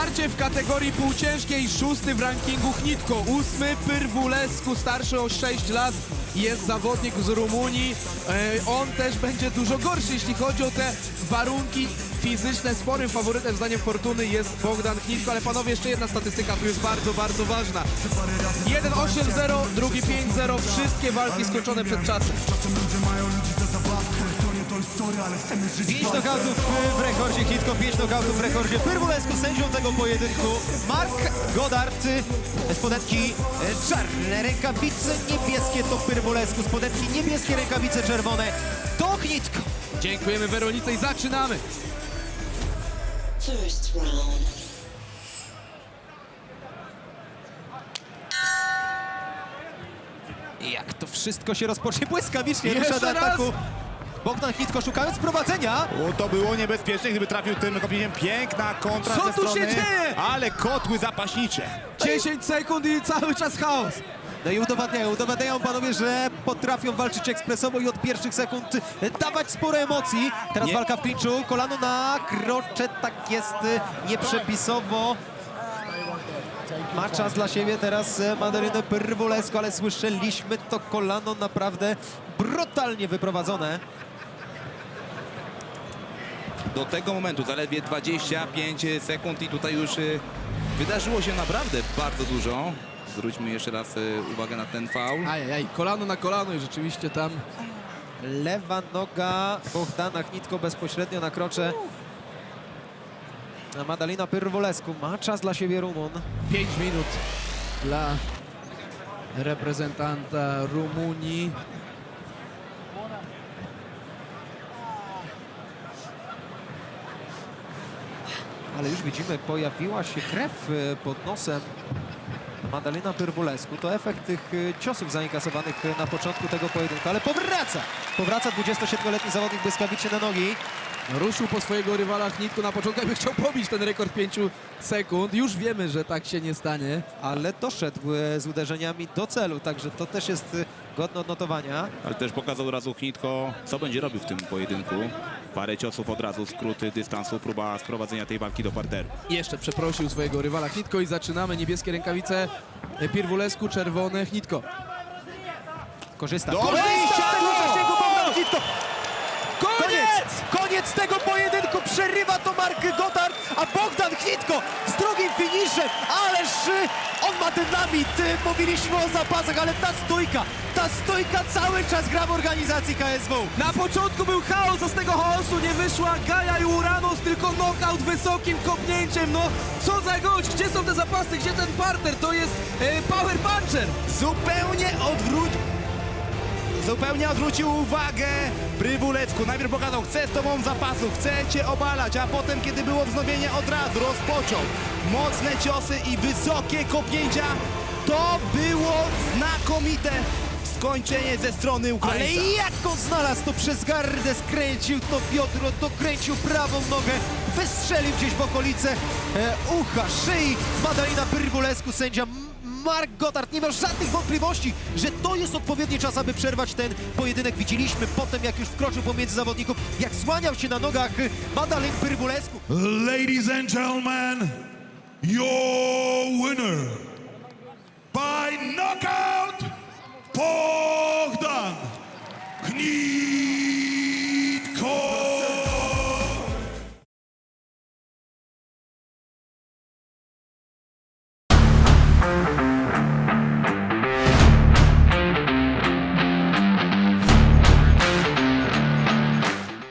Starcie w kategorii półciężkiej, szósty w rankingu Chnitko, ósmy Pyrwulesku, starszy o 6 lat, jest zawodnik z Rumunii. E, on też będzie dużo gorszy, jeśli chodzi o te warunki fizyczne. Sporym faworytem, zdaniem Fortuny, jest Bogdan Chnitko, ale panowie, jeszcze jedna statystyka tu jest bardzo, bardzo ważna. Jeden 8-0, drugi 5-0, wszystkie walki skończone przed czasem. Pięć nokautów w rekordzie Hitko, pięć nokautów w rekordzie Pyrwulesku. Sędzią tego pojedynku Mark Godard. Spodetki e, czarne, rękawice niebieskie to Pyrwulesku. Spodetki niebieskie, rękawice czerwone to Hitko. Dziękujemy Weronice i zaczynamy. First round. Jak to wszystko się rozpocznie błyskawicznie Jeszcze rusza do raz. Bogdan Hitko szukając prowadzenia. O, to było niebezpieczne, gdyby trafił tym kopnieniem. Piękna kontra Co ze tu się dzieje? ale kotły zapaśnicze. 10 sekund i cały czas chaos. No i udowadniają, udowadniają panowie, że potrafią walczyć ekspresowo i od pierwszych sekund dawać sporo emocji. Teraz Nie. walka w klinczu, kolano na krocze, tak jest nieprzepisowo. Ma czas dla siebie teraz e, Maderynę Pyrwulesku, ale słyszeliśmy to kolano naprawdę brutalnie wyprowadzone. Do tego momentu zaledwie 25 sekund i tutaj już y, wydarzyło się naprawdę bardzo dużo. Zwróćmy jeszcze raz y, uwagę na ten faul. Ajajaj, kolano na kolano i rzeczywiście tam Lewa noga Bogdana Knitko bezpośrednio na krocze. Madalina Pyrwulesku ma czas dla siebie Rumun. 5 minut dla reprezentanta Rumunii. Ale już widzimy, pojawiła się krew e, pod nosem Madalina Pyrwulesku. To efekt tych e, ciosów zainkasowanych e, na początku tego pojedynku. Ale powraca! Powraca 27-letni zawodnik błyskawicznie na nogi. Ruszył po swojego rywala Chnitku na początku, jakby chciał pobić ten rekord 5 sekund. Już wiemy, że tak się nie stanie. Ale doszedł z uderzeniami do celu, także to też jest godne odnotowania. Ale też pokazał od razu Chnitko, co będzie robił w tym pojedynku. Parę ciosów od razu, skróty dystansu, próba sprowadzenia tej walki do parteru. Jeszcze przeprosił swojego rywala Chnitko i zaczynamy. Niebieskie rękawice Pirwulesku, czerwone Chnitko. Korzysta. Korzysta zasięgu Bogdan Knitko. Koniec! Koniec! Tego pojedynku! Przerywa to Mark Gotthard, a Bogdan Knitko z drugim finiszem! Ależ y, on ma dynamit! Y, Mówiliśmy o zapasach, ale ta stójka, ta stójka cały czas gra w organizacji KSW. Na początku był chaos, a z tego chaosu nie wyszła Gaja i Uranos, tylko knockout wysokim kopnięciem. No, co za gość, gdzie są te zapasy, gdzie ten parter? To jest e, power puncher. Zupełnie odwróć... Zupełnie odwrócił uwagę Prybulecku. Najpierw pokazał, chcę z tobą zapasu, chcę cię obalać, a potem, kiedy było wznowienie, od razu rozpoczął. Mocne ciosy i wysokie kopnięcia. To było znakomite skończenie ze strony Ale Ukraińca. jak on znalazł to przez gardę, skręcił to biodro, dokręcił prawą nogę, wystrzelił gdzieś w okolice e, ucha, szyi Madalina Pyrwulesku, sędzia Mark Gotthard nie miał żadnych wątpliwości, że to jest odpowiedni czas, aby przerwać ten pojedynek. Widzieliśmy potem, jak już wkroczył pomiędzy zawodników, jak słaniał się na nogach Madalin Pyrwulesku. Ladies and gentlemen, your winner